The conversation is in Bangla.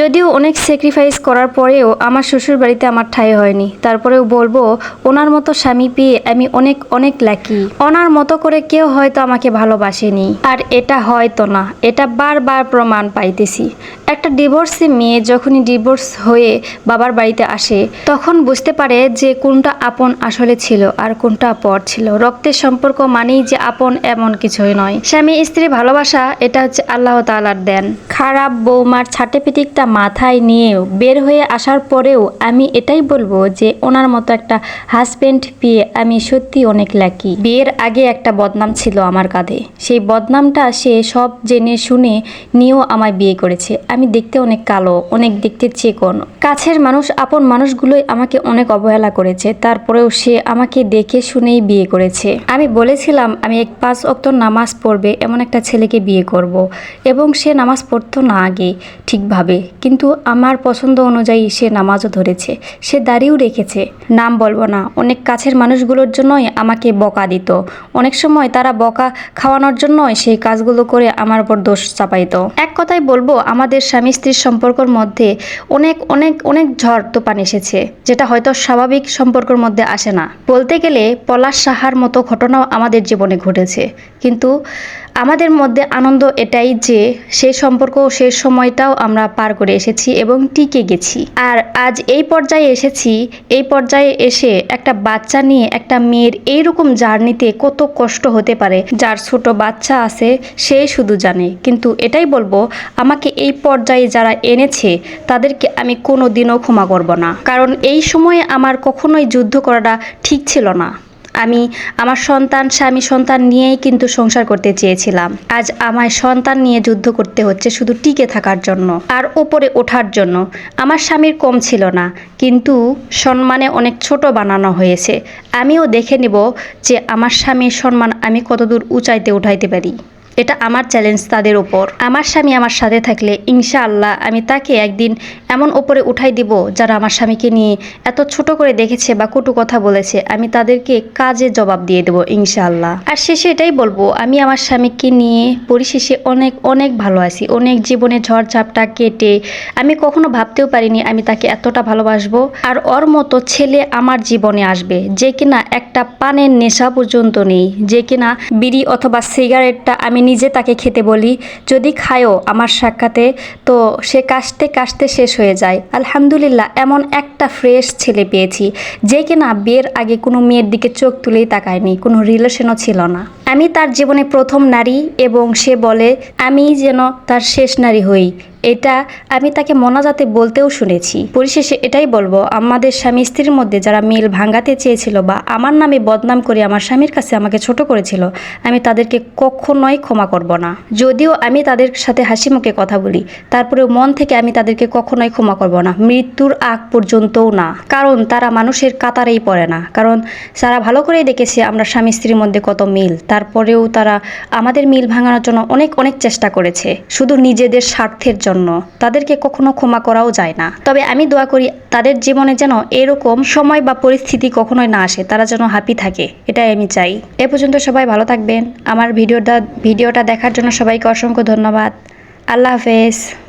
যদিও অনেক স্যাক্রিফাইস করার পরেও আমার শ্বশুর বাড়িতে আমার ঠাঁই হয়নি। তারপরেও বলব, ওনার মতো স্বামী পেয়ে আমি অনেক অনেক লাকি ওনার মতো করে কেউ হয়তো আমাকে ভালোবাসেনি। আর এটা হয়তো না, এটা বারবার প্রমাণ পাইতেছি। একটা ডিভোর্সি মেয়ে যখনই ডিভোর্স হয়ে বাবার বাড়িতে আসে, তখন বুঝতে পারে যে কোনটা আপন আসলে ছিল আর কোনটা পর ছিল। রক্তের সম্পর্ক মানেই যে আপন এমন কিছুই নয়। স্বামী স্ত্রী ভালোবাসা, এটা হচ্ছে আল্লাহ তাআলার দেন। খারাপ বৌমার ছাটে পিটিকটা মাথায় নিয়েও বের হয়ে আসার পরেও আমি এটাই বলব যে ওনার মতো একটা হাজবেন্ড পেয়ে আমি সত্যি অনেক লাকি বিয়ের আগে একটা বদনাম ছিল আমার কাঁধে। সেই বদনামটা সে সব জেনে শুনে নিয়েও আমায় বিয়ে করেছে। আমি দেখতে অনেক কালো, অনেক দেখতে চেকন। কাছের মানুষ, আপন মানুষগুলোই আমাকে অনেক অবহেলা করেছে। তারপরেও সে আমাকে দেখে শুনেই বিয়ে করেছে। আমি বলেছিলাম, আমি এক পাঁচ অক্ত নামাজ পড়বে, এমন একটা ছেলেকে বিয়ে করব। এবং সে নামাজ পড়তো না আগে, ঠিকভাবে। কিন্তু আমার পছন্দ অনুযায়ী সে নামাজও ধরেছে। সে দাড়িও রেখেছে। নাম বলব না। অনেক কাছের মানুষগুলোর জন্যই আমাকে বকা দিত। অনেক সময় তারা বকা খাওয়ানোর জন্যই সেই কাজগুলো করে আমার উপর দোষ চাপাইতো। কথাই বলব, আমাদের স্বামী স্ত্রীর সম্পর্কর মধ্যে অনেক অনেক অনেক ঝড় তোপান এসেছে, যেটা হয়তো স্বাভাবিক সম্পর্কের মধ্যে আসে না। বলতে গেলে পলাশ সাহার মতো ঘটনাও আমাদের জীবনে ঘটেছে। কিন্তু আমাদের মধ্যে আনন্দ এটাই যে, সেই সম্পর্ক সেই সময়টাও আমরা পার করে এসেছি এবং টিকে গেছি। আর আজ এই পর্যায়ে এসেছি, এই পর্যায়ে এসে একটা বাচ্চা নিয়ে একটা মেয়ের এইরকম জার্নিতে কত কষ্ট হতে পারে। যার ছোট বাচ্চা আছে সেই শুধু জানে। কিন্তু এটাই বলব আমাকে এই পর্যায়ে যারা এনেছে, তাদেরকে আমি কোনো দিনও ক্ষমা করব না। কারণ এই সময়ে আমার কখনোই যুদ্ধ করাটা ঠিক ছিল না। আমি আমার সন্তান, স্বামী সন্তান নিয়েই কিন্তু সংসার করতে চেয়েছিলাম। আজ আমায় সন্তান নিয়ে যুদ্ধ করতে হচ্ছে শুধু টিকে থাকার জন্য আর ওপরে ওঠার জন্য। আমার স্বামীর কম ছিল না, কিন্তু সম্মানে অনেক ছোট বানানো হয়েছে। আমিও দেখে নেব যে আমার স্বামীর সম্মান আমি কতদূর উঁচাইতে উঠাইতে পারি। এটা আমার চ্যালেঞ্জ তাদের ওপর আমার স্বামী আমার সাথে থাকলে, ইনশাআল্লাহ আমি তাকে একদিন এমন ওপরে উঠাই দিব যারা আমার স্বামীকে নিয়ে এত ছোট করে দেখেছে বা কটু কথা বলেছে, আমি তাদেরকে কাজে জবাব দিয়ে দেবো, ইনশাআল্লাহ। আর শেষে এটাই বলব, আমি আমার স্বামীকে নিয়ে পরিশেষে অনেক অনেক ভালো আছি, অনেক জীবনে ঝড়ঝাপটা কেটে আমি কখনো ভাবতেও পারিনি আমি তাকে এতটা ভালোবাসবো। আর ওর মতো ছেলে আমার জীবনে আসবে, যে কিনা একটা পানের নেশা পর্যন্ত নেই, যে কিনা বিড়ি অথবা সিগারেটটা আমি নিজে তাকে খেতে বলি, যদি খায়ও আমার সাক্ষাতে, তো সে কাশতে কাশতে শেষ হয়ে যায়। আলহামদুলিল্লাহ, এমন একটা ফ্রেশ ছেলে পেয়েছি, যে কিনা বিয়ের আগে কোনো মেয়ের দিকে চোখ তুলেই তাকায়নি, কোনো রিলেশনও ছিল না। আমি তার জীবনে প্রথম নারী এবং সে বলে আমি যেন তার শেষ নারী হই। এটা আমি তাকে মনাজাতে বলতেও শুনেছি। পরিশেষে এটাই বলব, আমাদের স্বামী স্ত্রীর মধ্যে যারা মিল ভাঙাতে চেয়েছিল বা আমার নামে বদনাম করে আমার স্বামীর কাছে আমাকে ছোট করেছিল, আমি তাদেরকে কখনোই ক্ষমা করব না। যদিও আমি তাদের সাথে হাসি মুখে কথা বলি, তারপরেও মন থেকে আমি তাদেরকে কখনোই ক্ষমা করব না। মৃত্যুর আগ পর্যন্তও না, কারণ তারা মানুষের কাতারেই পড়ে না। কারণ তারা ভালো করেই দেখেছে আমরা স্বামী স্ত্রীর মধ্যে কত মিল, তারপরেও তারা আমাদের মিল ভাঙানোর জন্য অনেক অনেক চেষ্টা করেছে। শুধু নিজেদের স্বার্থের জন্য তাদেরকে কখনো ক্ষমা করাও যায় না। তবে আমি দোয়া করি তাদের জীবনে যেন এরকম সময় বা পরিস্থিতি কখনোই না আসে, তারা যেন হ্যাপি থাকে, এটাই আমি চাই। এ পর্যন্ত সবাই ভালো থাকবেন। আমার ভিডিওটা ভিডিওটা দেখার জন্য সবাইকে অসংখ্য ধন্যবাদ। আল্লাহ হাফেজ।